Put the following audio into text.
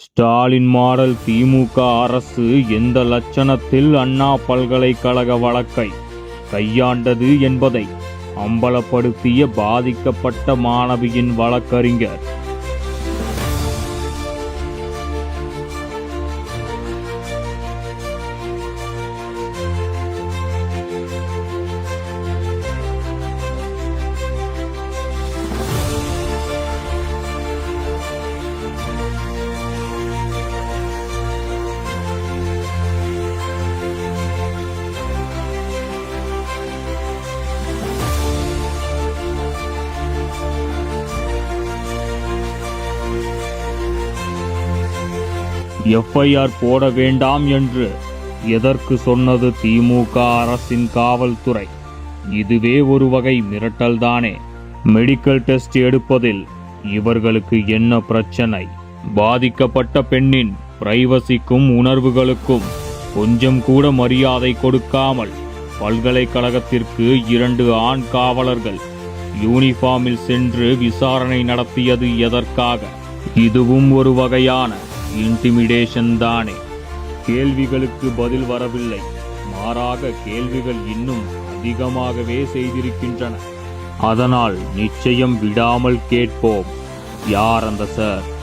Stalin model திமுக அரசு எந்த லட்சணத்தில் அண்ணா பல்கலைக்கழக வழக்கை கையாண்டது என்பதை அம்பலப்படுத்திய பாதிக்கப்பட்ட மாணவியின் வழக்கறிஞர் எஃப்ஐஆர் போட வேண்டாம் என்று எதற்கு சொன்னது திமுக அரசின் காவல்துறை? இதுவே ஒரு வகை மிரட்டல்தானே மெடிக்கல் டெஸ்ட் எடுப்பதில் இவர்களுக்கு என்ன பிரச்சனை? பாதிக்கப்பட்ட பெண்ணின் பிரைவசிக்கும் உணர்வுகளுக்கும் கொஞ்சம் கூட மரியாதை கொடுக்காமல் பல்கலைக்கழகத்திற்கு இரண்டு ஆண் காவலர்கள் யூனிஃபார்மில் சென்று விசாரணை நடத்தியது எதற்காக? இதுவும் ஒரு வகையான இன்டிமிடேஷன் தானே. கேள்விகளுக்கு பதில் வரவில்லை. மாறாக கேள்விகள் இன்னும் அதிகமாகவே செய்திருக்கின்றன. அதனால் நிச்சயம் விடாமல் கேட்போம். யார் அந்த சார்?